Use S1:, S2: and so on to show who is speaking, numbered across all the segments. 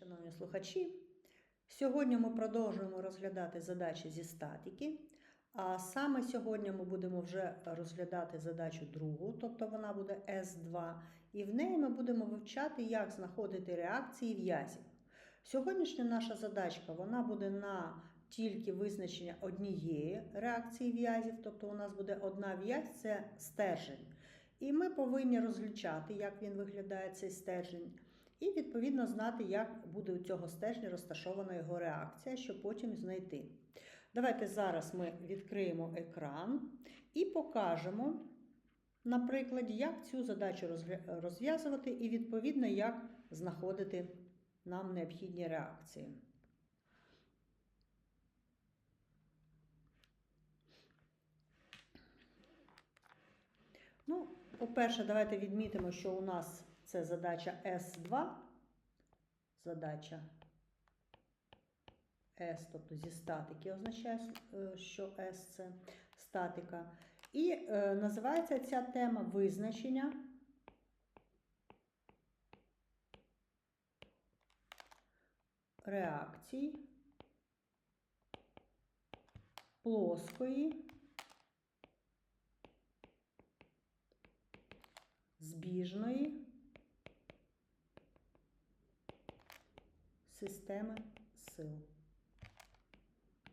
S1: Шановні слухачі, сьогодні ми продовжуємо розглядати задачі зі статики. А саме сьогодні ми будемо вже розглядати задачу другу, тобто вона буде С2, і в неї ми будемо вивчати, як знаходити реакції в'язів. Сьогоднішня наша задачка вона буде на тільки визначення однієї реакції в'язів, тобто у нас буде одна в'язь це стержень. І ми повинні розлічати, як він виглядає цей стержень, і відповідно знати, як буде у цього стержня розташована його реакція, щоб потім знайти. Давайте зараз ми відкриємо екран і покажемо, на прикладі, як цю задачу розв'язувати, і відповідно, як знаходити нам необхідні реакції. Ну, по-перше, давайте відмітимо, що у нас це задача С2. Задача С, тобто зі статики означає, е, що С це статика. І е, називається ця тема визначення реакцій плоскої збіжної системи сил.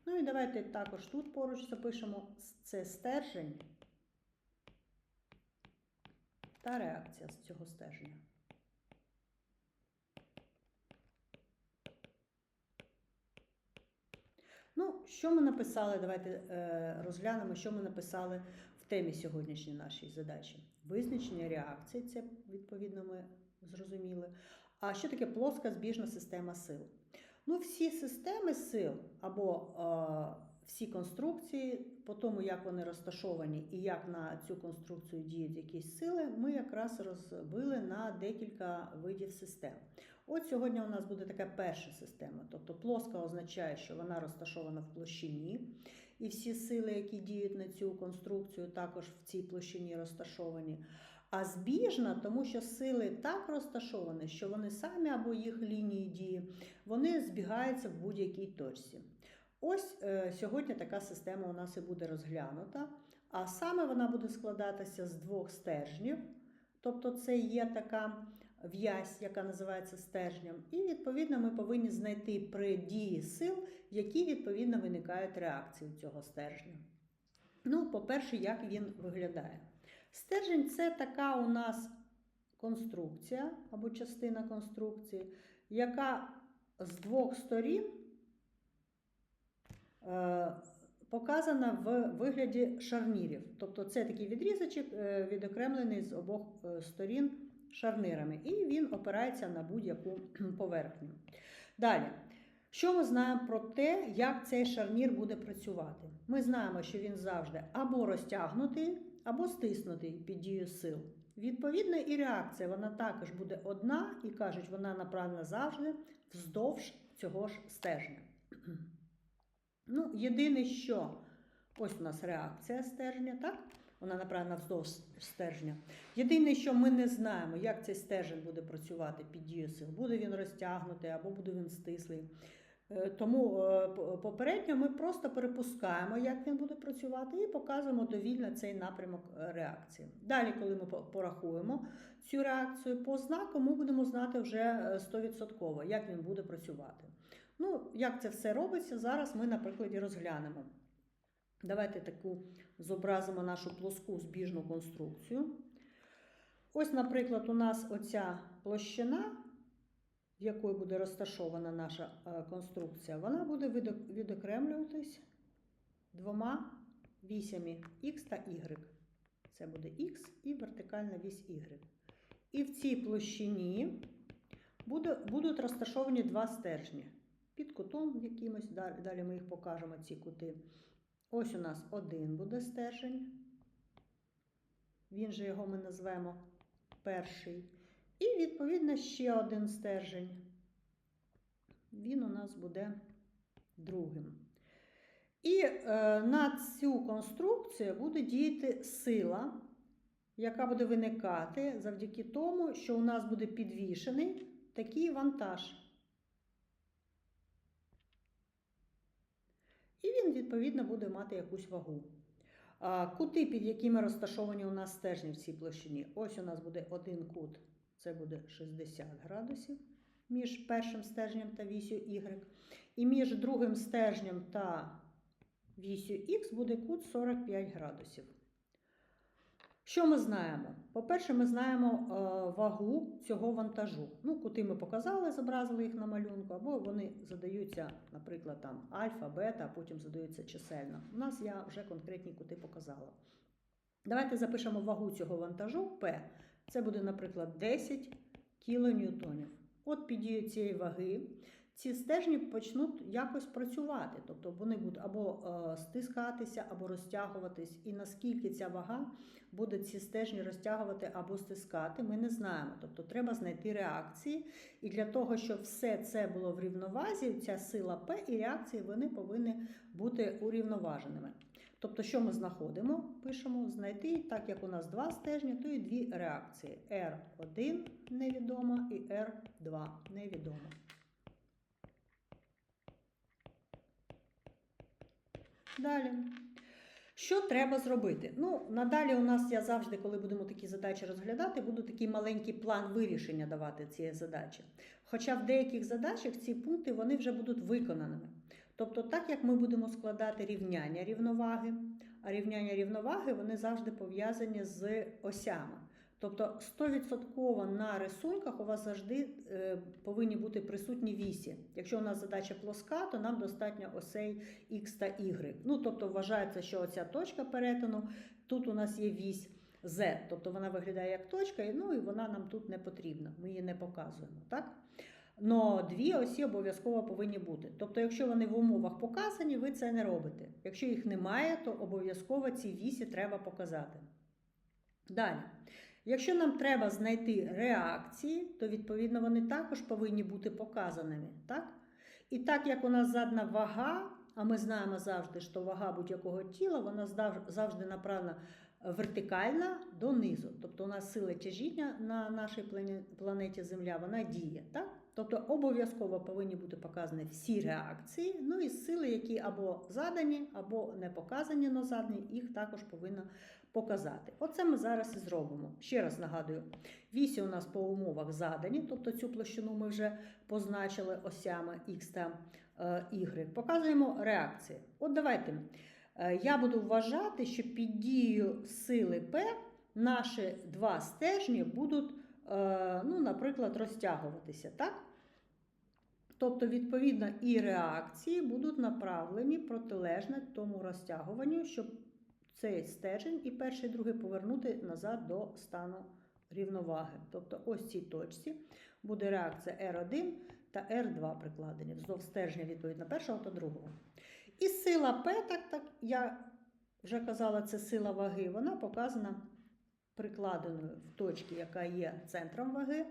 S1: Ну і давайте також тут поруч запишемо це стержень та реакція з цього стержня. Ну, що ми написали? Давайте е, розглянемо, що ми написали в темі сьогоднішньої нашої задачі. Визначення реакції, це відповідно ми зрозуміли. А що таке плоска збіжна система сил? Ну, всі системи сил або е, всі конструкції, по тому, як вони розташовані і як на цю конструкцію діють якісь сили, ми якраз розбили на декілька видів систем. От сьогодні у нас буде така перша система. Тобто плоска означає, що вона розташована в площині, і всі сили, які діють на цю конструкцію, також в цій площині розташовані. А збіжна, тому що сили так розташовані, що вони самі або їх лінії дії, вони збігаються в будь-якій точці. Ось е, сьогодні така система у нас і буде розглянута. А саме вона буде складатися з двох стержнів. Тобто це є така в'язь, яка називається стержнем. І, відповідно, ми повинні знайти при дії сил, які, відповідно, виникають реакції цього стержня. Ну, по-перше, як він виглядає. Стержень це така у нас конструкція або частина конструкції, яка з двох сторін е, показана в вигляді шарнірів. Тобто це такий відрізочок, е, відокремлений з обох е, сторін шарнирами, і він опирається на будь-яку поверхню. Далі. Що ми знаємо про те, як цей шарнір буде працювати? Ми знаємо, що він завжди або розтягнутий, або стиснутий під дією сил. Відповідно, і реакція вона також буде одна, і кажуть, вона направлена завжди вздовж цього ж стержня. Ну, єдине, що ось у нас реакція стержня, так? Вона направлена вздовж стержня. Єдине, що ми не знаємо, як цей стержень буде працювати під дією сил. Буде він розтягнутий або буде він стислий. Е, Тому е, попередньо ми просто перепускаємо, як він буде працювати, і показуємо довільно цей напрямок е, реакції. Далі, коли ми порахуємо цю реакцію по знаку, ми будемо знати вже е, 100%, як він буде працювати. Ну, як це все робиться, зараз ми на прикладі розглянемо. Давайте таку зобразимо нашу плоску збіжну конструкцію. Ось, наприклад, у нас оця площина, в якої буде розташована наша е, конструкція, вона буде відок- відокремлюватись двома вісями Х та Y. Це буде Х і вертикальна вісь Y. І в цій площині будуть розташовані два стержні. Під кутом якимось, далі ми їх покажемо, ці кути. Ось у нас один буде стержень. Він же його ми назвемо перший. І, відповідно, ще один стержень. Він у нас буде другим. І е, на цю конструкцію буде діяти сила, яка буде виникати завдяки тому, що у нас буде підвішений такий вантаж. І він, відповідно, буде мати якусь вагу. Кути, під якими розташовані у нас стежні в цій площині. Ось у нас буде один кут це буде 60 градусів між першим стержнем та вісю Y. І між другим стержнем та вісю Х буде кут 45 градусів. Що ми знаємо? По-перше, ми знаємо е, вагу цього вантажу. Ну, кути ми показали, зобразили їх на малюнку, або вони задаються, наприклад, там альфа, бета, а потім задаються чисельно. У нас я вже конкретні кути показала. Давайте запишемо вагу цього вантажу P. Це буде, наприклад, 10 кілоньютонів. От під цієї ваги ці стержні почнуть якось працювати. Тобто вони будуть або е, стискатися, або розтягуватись. І наскільки ця вага буде ці стержні розтягувати або стискати, ми не знаємо. Тобто треба знайти реакції. І для того, щоб все це було в рівновазі, ця сила П і реакції вони повинні бути урівноваженими. Тобто, що ми знаходимо? Пишемо знайти, так як у нас два стержні, то і дві реакції. R1 невідома і R2 невідома. Далі. Що треба зробити? Ну, надалі у нас я завжди, коли будемо такі задачі розглядати, буду такий маленький план вирішення давати цієї задачі. Хоча в деяких задачах ці пункти вони вже будуть виконаними. Тобто, так як ми будемо складати рівняння рівноваги, а рівняння рівноваги вони завжди пов'язані з осями. Тобто 100% на рисунках у вас завжди е, повинні бути присутні вісі. Якщо у нас задача плоска, то нам достатньо осей X та Y. Ну, тобто вважається, що оця точка перетину, тут у нас є вісь Z, тобто вона виглядає як точка, ну і вона нам тут не потрібна, ми її не показуємо. так? Но дві осі обов'язково повинні бути. Тобто, якщо вони в умовах показані, ви це не робите. Якщо їх немає, то обов'язково ці вісі треба показати. Далі. Якщо нам треба знайти реакції, то відповідно вони також повинні бути показаними. Так? І так як у нас задна вага, а ми знаємо завжди, що вага будь-якого тіла, вона завжди направлена вертикальна донизу. Тобто у нас сила тяжіння на нашій планеті Земля вона діє. Так? Тобто обов'язково повинні бути показані всі реакції, ну і сили, які або задані, або не показані, але задані, їх також повинно показати. Оце ми зараз і зробимо. Ще раз нагадую, вісі у нас по умовах задані, тобто цю площину ми вже позначили осями Х та Y. Показуємо реакції. От давайте. Я буду вважати, що під дією сили П наші два стержні будуть, ну, наприклад, розтягуватися. так? Тобто, відповідно, і реакції будуть направлені протилежно тому розтягуванню, щоб цей стержень і перший і другий повернути назад до стану рівноваги. Тобто, ось цій точці буде реакція R1 та R2 прикладені, вздовж стержня відповідно першого та другого. І сила П, так, так я вже казала, це сила ваги, вона показана прикладеною в точці, яка є центром ваги.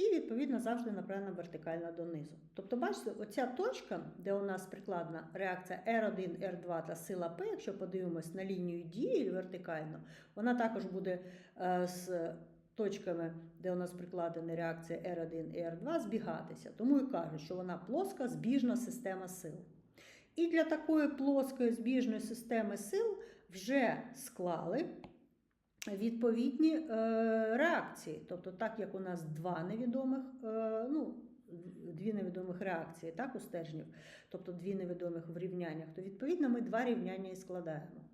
S1: І, відповідно, завжди направлена вертикально донизу. Тобто, бачите, оця точка, де у нас прикладена реакція R1, R2 та сила P, якщо подивимось на лінію дії вертикально, вона також буде е, з точками, де у нас прикладена реакція R1 і R2, збігатися. Тому і кажуть, що вона плоска збіжна система сил. І для такої плоскої збіжної системи сил вже склали відповідні е, реакції. Тобто, так як у нас два невідомих, е, ну, дві невідомих реакції так, у стержнів, тобто дві невідомих в рівняннях, то відповідно ми два рівняння і складаємо.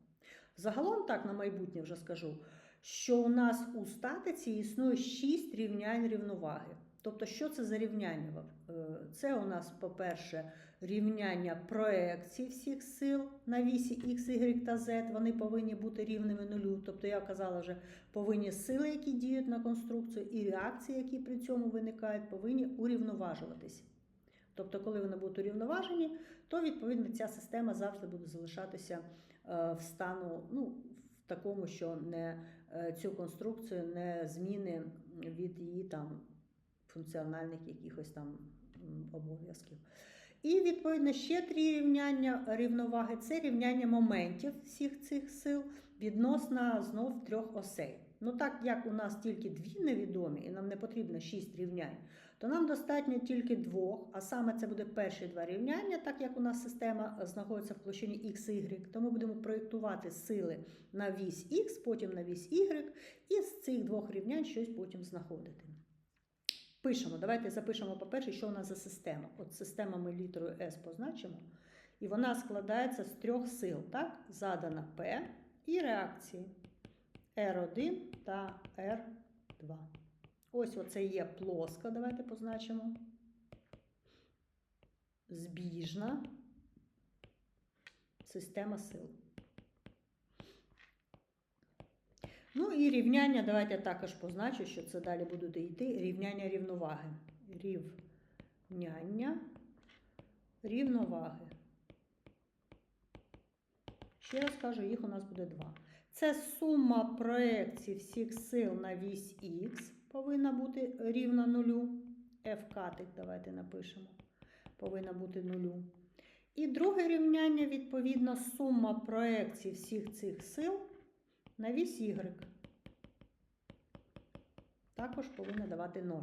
S1: Загалом, так, на майбутнє вже скажу, що у нас у статиці існує шість рівнянь рівноваги. Тобто, що це за рівняння? Е, це у нас, по-перше, рівняння проекцій всіх сил на вісі X, Y та Z. Вони повинні бути рівними нулю. Тобто, я казала вже, повинні сили, які діють на конструкцію, і реакції, які при цьому виникають, повинні урівноважуватися. Тобто, коли вони будуть урівноважені, то відповідно ця система завжди буде залишатися е, в стану, ну, в такому, що не е, цю конструкцію не зміни від її там функціональних якихось там обов'язків. І, відповідно, ще три рівняння рівноваги це рівняння моментів всіх цих сил відносно знов трьох осей. Ну так як у нас тільки дві невідомі, і нам не потрібно шість рівнянь, то нам достатньо тільки двох, а саме це буде перші два рівняння, так як у нас система знаходиться в площині x, y, тому будемо проєктувати сили на вісь x, потім на вісь y, і з цих двох рівнянь щось потім знаходити. Пишемо, давайте запишемо, по-перше, що у нас за система. От система ми літерою S позначимо. І вона складається з трьох сил, так? Задана P і реакції R1 та R2. Ось оце є плоска, давайте позначимо. Збіжна система сил. Ну і рівняння, давайте я також позначу, що це далі будуть йти рівняння рівноваги. Рівняння рівноваги. Ще раз кажу, їх у нас буде два. Це сума проекцій всіх сил на вісь Х повинна бути рівна нулю. F катик, давайте напишемо. Повинна бути нулю. І друге рівняння, відповідно, сума проекцій всіх цих сил на вісь Y. Також повинна давати 0.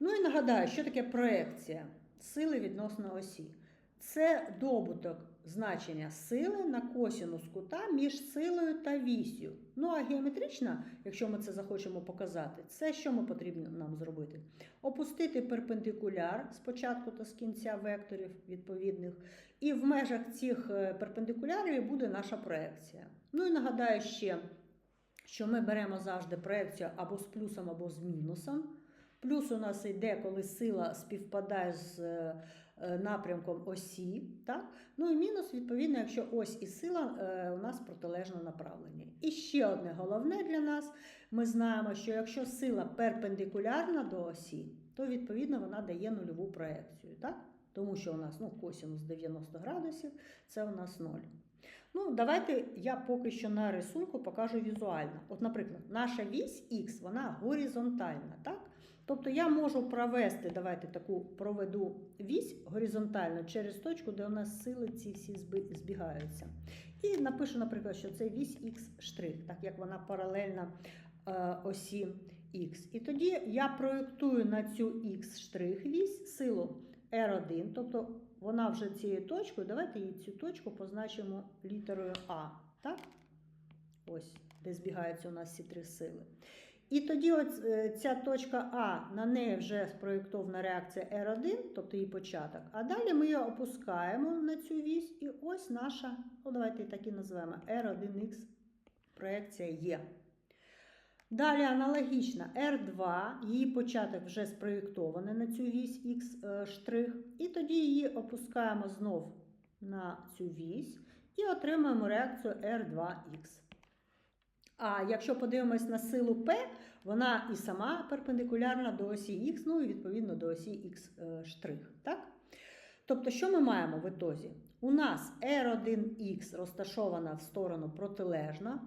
S1: Ну і нагадаю, що таке проекція сили відносно осі. Це добуток значення сили на косінус кута між силою та вісю. Ну а геометрично, якщо ми це захочемо показати, це що ми потрібно нам зробити? Опустити перпендикуляр спочатку та з кінця векторів відповідних, і в межах цих е, перпендикулярів буде наша проекція. Ну і нагадаю ще, що ми беремо завжди проекцію або з плюсом, або з мінусом. Плюс у нас йде, коли сила співпадає з е, напрямком осі. Так? Ну і мінус, відповідно, якщо ось і сила е, у нас протилежно направлені. І ще одне головне для нас: ми знаємо, що якщо сила перпендикулярна до осі, то відповідно вона дає нульову проекцію. Так? Тому що у нас ну, косинус 90 градусів це у нас 0. Ну, давайте я поки що на рисунку покажу візуально. От, наприклад, наша вісь Х, вона горизонтальна, так? Тобто я можу провести, давайте таку проведу вісь горизонтально через точку, де у нас сили ці всі збігаються. І напишу, наприклад, що це вісь Х так як вона паралельна е, осі Х. І тоді я проєктую на цю Х вісь силу R1, тобто вона вже цією точкою, давайте її цю точку позначимо літерою А. Так? Ось, де збігаються у нас ці три сили. І тоді от е, ця точка А, на неї вже спроєктована реакція R1, тобто її початок. А далі ми її опускаємо на цю вісь, і ось наша, ну давайте так і назвемо R1X проекція є. Далі аналогічно R2, її початок вже спроєктований на цю вісь X штрих. І тоді її опускаємо знов на цю вісь і отримуємо реакцію R2X. А якщо подивимось на силу P, вона і сама перпендикулярна до осі Х, ну і відповідно до осі Х штрих. Так? Тобто, що ми маємо в ітозі? У нас R1X розташована в сторону протилежна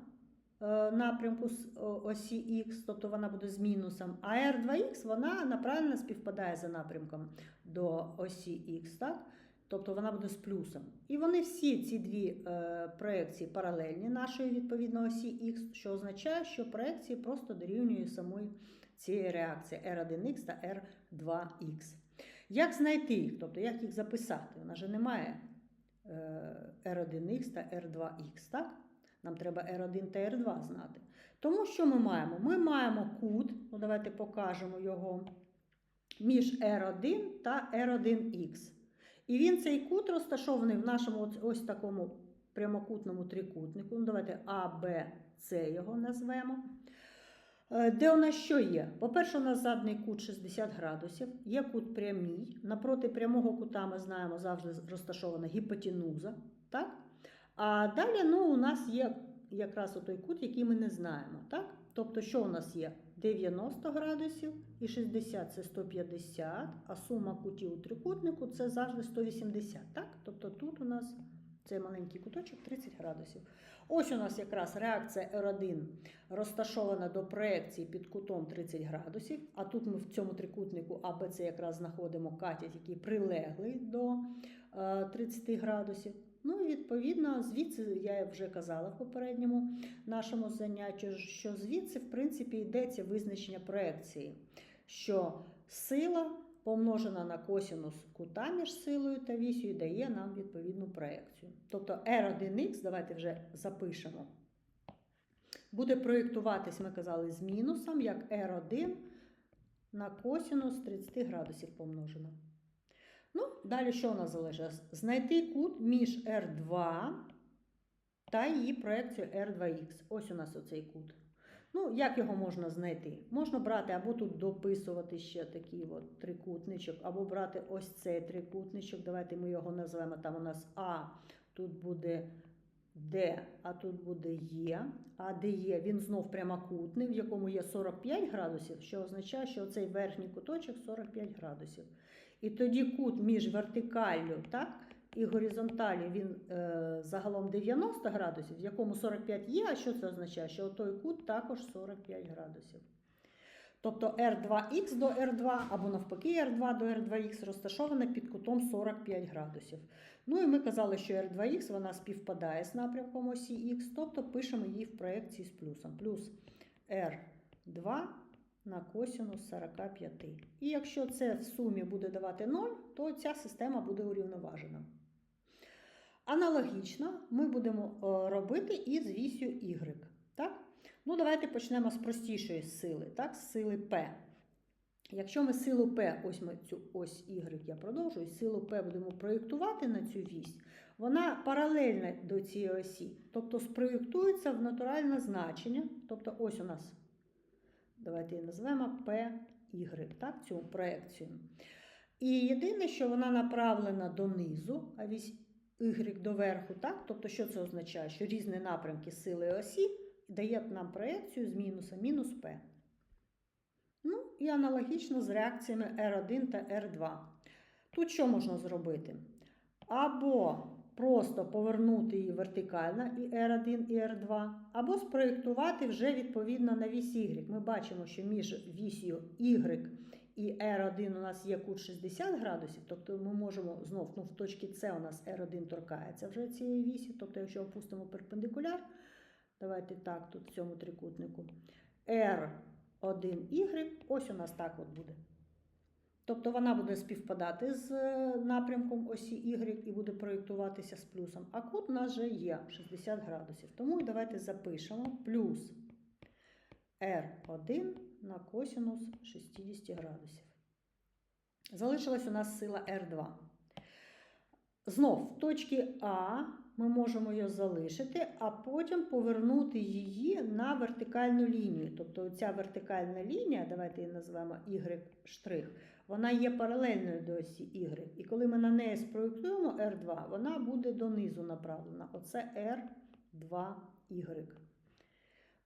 S1: е, напрямку з е, осі Х, тобто вона буде з мінусом, а R2X вона направлено співпадає за напрямком до осі Х, так? Тобто вона буде з плюсом. І вони всі ці дві е, проекції паралельні нашої відповідно осі Х, що означає, що проекції просто дорівнюють самої цієї реакції R1X та R2X. Як знайти їх? Тобто, як їх записати? Вона ж немає е, R1X та R2X, так? Нам треба R1 та R2 знати. Тому що ми маємо? Ми маємо кут, ну давайте покажемо його, між R1 та R1X. І він цей кут розташований в нашому ось, такому прямокутному трикутнику. Ну, давайте А, Б, С його назвемо. Е, Де у нас що є? По-перше, у нас задний кут 60 градусів, є кут прямий. Напроти прямого кута ми знаємо завжди розташована гіпотенуза. Так? А далі ну, у нас є якраз той кут, який ми не знаємо. Так? Тобто, що у нас є? 90 градусів і 60 це 150, а сума кутів у трикутнику це завжди 180. Так? Тобто тут у нас цей маленький куточок 30 градусів. Ось у нас якраз реакція R1 розташована до проекції під кутом 30 градусів. А тут ми в цьому трикутнику АБЦ якраз знаходимо катет, який прилеглий до е, 30 градусів. Ну і відповідно, звідси я вже казала в попередньому нашому занятті, що звідси, в принципі, йдеться визначення проекції, що сила помножена на косінус кута між силою та вісю дає нам відповідну проекцію. Тобто R1х, давайте вже запишемо, буде проєктуватись, ми казали, з мінусом, як R1 на косінус 30 градусів помножено. Ну, далі що у нас залишилось? Знайти кут між R2 та її проекцію R2х. Ось у нас оцей кут. Ну, як його можна знайти? Можна брати або тут дописувати ще такий от трикутничок, або брати ось цей трикутничок. Давайте ми його назвемо. Там у нас А, тут буде Д, а тут буде Е. А де є, він знов прямокутний, в якому є 45 градусів, що означає, що цей верхній куточок 45 градусів. І тоді кут між вертикаллю так, і горизонталлю він е, загалом 90 градусів, в якому 45 є. А що це означає? Що той кут також 45 градусів. Тобто R2Х до R2 або навпаки R2 до R2Х розташована під кутом 45 градусів. Ну і ми казали, що R2Х вона співпадає з напрямком осі Х, тобто пишемо її в проекції з плюсом. Плюс R2 на косінус 45. І якщо це в сумі буде давати 0, то ця система буде урівноважена. Аналогічно ми будемо е, робити і з вісю Y. Так? Ну, давайте почнемо з простішої сили, так? з сили P. Якщо ми силу P, ось ми цю ось Y, я продовжую, силу P будемо проєктувати на цю вісь, вона паралельна до цієї осі, тобто спроєктується в натуральне значення. Тобто, ось у нас, давайте її назвемо PY, так, цю проекцію. І єдине, що вона направлена донизу, а вісь Y доверху, так? Тобто, що це означає? Що різні напрямки сили осі дає нам проекцію з мінуса мінус P. Ну, і аналогічно з реакціями R1 та R2. Тут що можна зробити? Або просто повернути її вертикально і R1 і R2, або спроєктувати вже відповідно на вісь Y. Ми бачимо, що між вісью Y і R1 у нас є кут 60 градусів, тобто ми можемо знов ну, в точці С у нас R1 торкається вже цієї вісі, тобто, якщо опустимо перпендикуляр, давайте так, тут в цьому трикутнику, R1Y, ось у нас так от буде. Тобто вона буде співпадати з е, напрямком осі Y і буде проєктуватися з плюсом. А кут у нас вже є 60 градусів. Тому давайте запишемо плюс R1 на косінус 60 градусів. Залишилась у нас сила R2. Знов в точці А ми можемо її залишити, а потім повернути її на вертикальну лінію. Тобто ця вертикальна лінія, давайте її назвемо Y', вона є паралельною до осі Y. І коли ми на неї спроєктуємо R2, вона буде донизу направлена. Оце R2Y.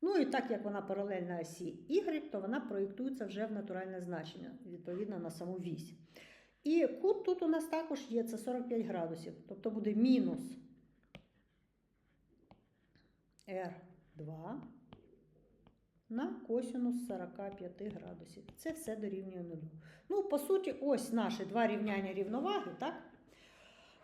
S1: Ну і так як вона паралельна осі Y, то вона проєктується вже в натуральне значення, відповідно на саму вісь. І кут тут у нас також є, це 45 градусів. Тобто буде мінус R2 на косінус 45 градусів. Це все дорівнює нулю. Ну, по суті, ось наші два рівняння рівноваги, так?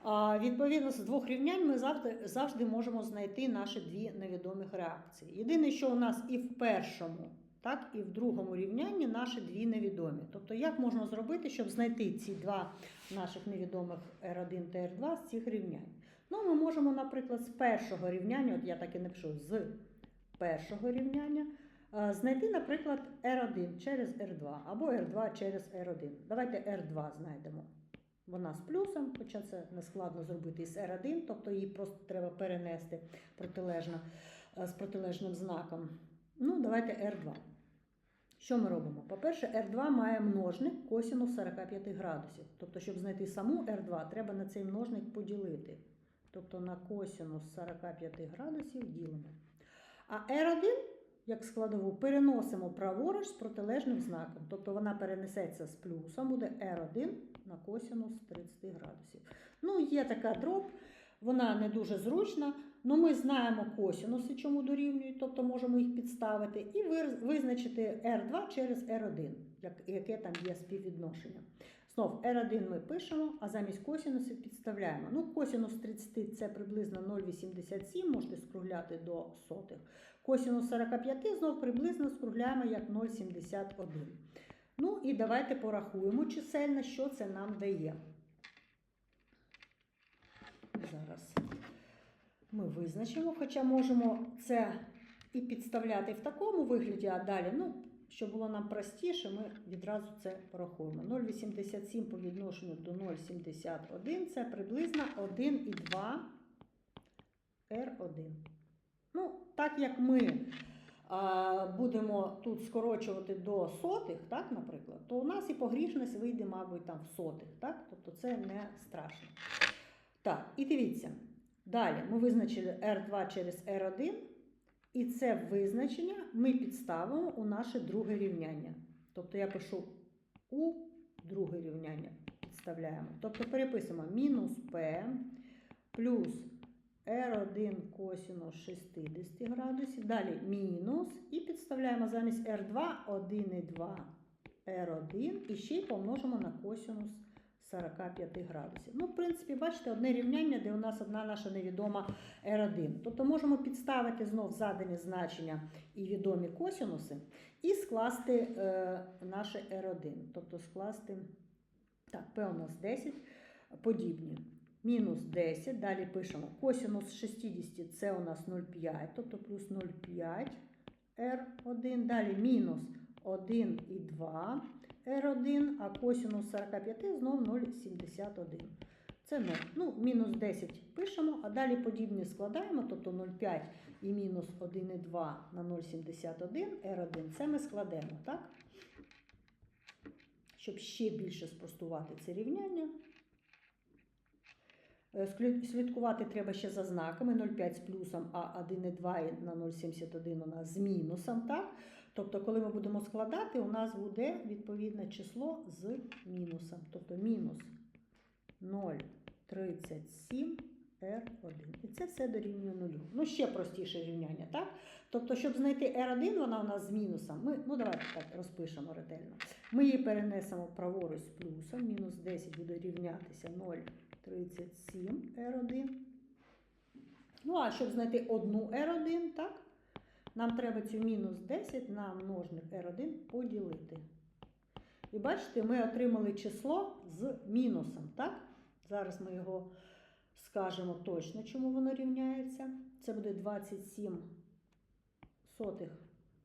S1: А, відповідно, з двох рівнянь ми завжди, завжди можемо знайти наші дві невідомих реакції. Єдине, що у нас і в першому, так, і в другому рівнянні наші дві невідомі. Тобто, як можна зробити, щоб знайти ці два наших невідомих R1 та R2 з цих рівнянь? Ну, ми можемо, наприклад, з першого рівняння, от я так і напишу, з першого рівняння, е, знайти, наприклад, R1 через R2 або R2 через R1. Давайте R2 знайдемо. Вона з плюсом, хоча це не складно зробити із R1, тобто її просто треба перенести протилежно, е, з протилежним знаком. Ну, давайте R2. Що ми робимо? По-перше, R2 має множник косінус 45 градусів. Тобто, щоб знайти саму R2, треба на цей множник поділити. Тобто на косінус 45 градусів ділимо. А R1, як складову, переносимо праворуч з протилежним знаком. Тобто вона перенесеться з плюсом, буде R1 на косінус 30 градусів. Ну, є така дроб, вона не дуже зручна, але ми знаємо косінуси, чому дорівнюють, тобто можемо їх підставити, і визначити R2 через R1, яке там є співвідношення. Знов R1 ми пишемо, а замість косінусів підставляємо. Ну, косінус 30 це приблизно 0,87, можете скругляти до сотих. Косінус 45 знов приблизно скругляємо як 0,71. Ну і давайте порахуємо чисельно, що це нам дає. Зараз ми визначимо, хоча можемо це і підставляти в такому вигляді, а далі, ну, щоб було нам простіше, ми відразу це порахуємо. 0,87 по відношенню до 0,71 це приблизно 1,2 R1. Ну, так як ми а, будемо тут скорочувати до сотих, так, наприклад, то у нас і погрішність вийде, мабуть, там в сотих. Так? Тобто це не страшно. Так, і дивіться. Далі ми визначили R2 через R1. І це визначення ми підставимо у наше друге рівняння. Тобто я пишу у друге рівняння підставляємо. Тобто переписуємо мінус P плюс R1 косінус 60 градусів. Далі мінус. І підставляємо замість R2 1,2 R1 і ще й помножимо на косінус 45 градусів. Ну, в принципі, бачите, одне рівняння, де у нас одна наша невідома R1. Тобто можемо підставити знов задані значення і відомі косінуси, і скласти е, наше R1. Тобто скласти, так, P у нас 10, подібні. Мінус 10, далі пишемо косінус 60 це у нас 0,5, тобто плюс 0,5 R1, далі мінус 1,2 R1, а косінус 45 знов 0,71. Це 0. Ну, мінус 10 пишемо, а далі подібні складаємо, тобто 0,5 і мінус 1,2 на 0,71 R1. Це ми складемо, так? Щоб ще більше спростувати це рівняння. Е, Слідкувати треба ще за знаками 0,5 з плюсом, а 1,2 на 0,71 у нас з мінусом, так? Тобто, коли ми будемо складати, у нас буде відповідне число з мінусом. Тобто мінус 0,37 R1. І це все дорівнює нулю. Ну, ще простіше рівняння, так? Тобто, щоб знайти R1, вона у нас з мінусом. Ми, ну, давайте так розпишемо ретельно. Ми її перенесемо праворуч з плюсом. Мінус 10 буде рівнятися 0,37 R1. Ну, а щоб знайти одну R1, так? Нам треба цю мінус 10 на множник R1 поділити. І бачите, ми отримали число з мінусом, так? Зараз ми його скажемо точно, чому воно рівняється. Це буде 27 сотих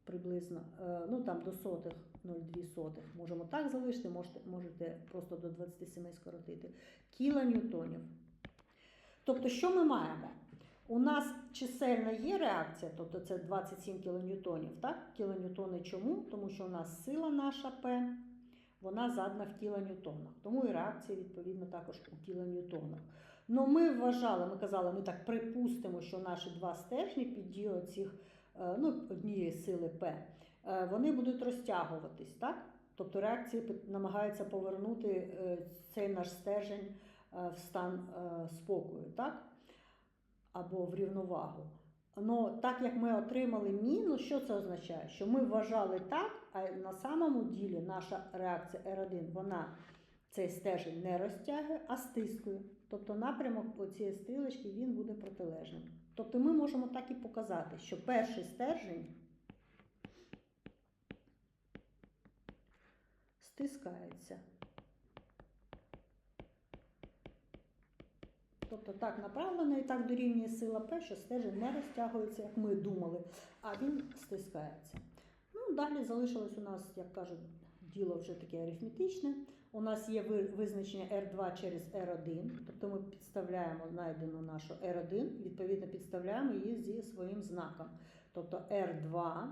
S1: приблизно, е, ну там до сотих 0,2 сотих. Можемо так залишити, можете, можете просто до 27 скоротити. Кілоньютонів. Тобто, що ми маємо? У нас чисельна є реакція, тобто це 27 кілоньютонів. Так? Кілоньютони чому? Тому що у нас сила наша P, вона задана в кілоньютонах. Тому і реакція, відповідно, також у кілоньютонах. Ну, ми вважали, ми казали, ми так припустимо, що наші два стержні під дією цих е, ну, однієї сили P, е, вони будуть розтягуватись. так? Тобто реакції намагаються повернути е, цей наш стержень в стан спокою. так? Або в рівновагу. Ну, так як ми отримали мінус, що це означає? Що ми вважали так, а на самому ділі наша реакція R1, вона цей стержень не розтягує, а стискує. Тобто напрямок цієї стрілочки він буде протилежним. Тобто ми можемо так і показати, що перший стержень стискається. Тобто так направлено і так дорівнює сила П, що стержень не розтягується, як ми думали, а він стискається. Ну, далі залишилось у нас, як кажуть, діло вже таке арифметичне. У нас є визначення R2 через R1, тобто ми підставляємо знайдену нашу R1, відповідно підставляємо її зі своїм знаком. Тобто R2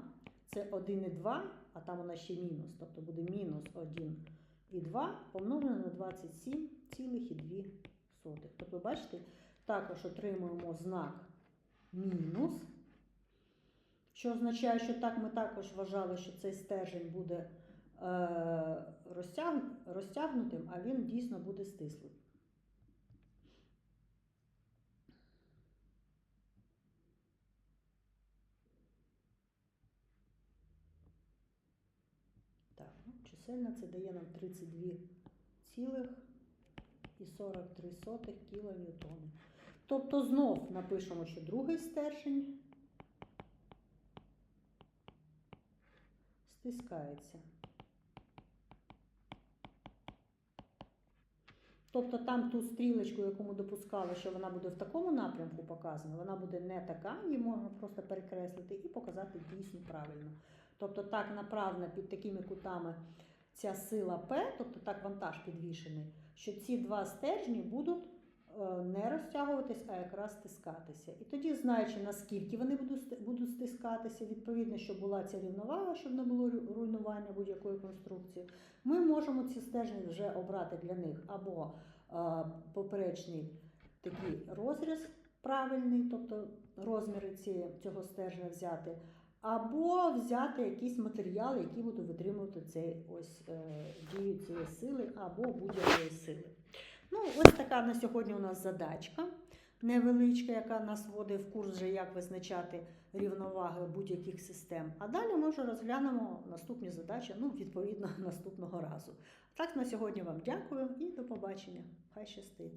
S1: це 1,2, а там у нас ще мінус, тобто буде мінус 1,2 помножено на 27,2 сотих. Тобто, бачите, також отримуємо знак мінус, що означає, що так ми також вважали, що цей стержень буде е, розтяг, розтягнутим, а він дійсно буде стислим. Так, ну, чисельна це дає нам 0,43 кілоньютони. Тобто знов напишемо, що другий стержень стискається. Тобто там ту стрілочку, яку ми допускали, що вона буде в такому напрямку показана, вона буде не така, її можна просто перекреслити і показати дійсно правильно. Тобто так направлена під такими кутами ця сила П, тобто так вантаж підвішений, що ці два стержні будуть е, не розтягуватись, а якраз стискатися. І тоді, знаючи, наскільки вони будуть стискатися, відповідно, щоб була ця рівновага, щоб не було руйнування будь-якої конструкції, ми можемо ці стержні вже обрати для них або е, поперечний такий розріз правильний, тобто розміри цього стержня взяти, або взяти якісь матеріали, які будуть витримувати цей ось е, дію цієї сили або будь-якої сили. Ну, ось така на сьогодні у нас задачка невеличка, яка нас вводить в курс, вже як визначати рівноваги будь-яких систем. А далі ми вже розглянемо наступні задачі, ну, відповідно, наступного разу. Так, на сьогодні вам дякую і до побачення. Хай щастить!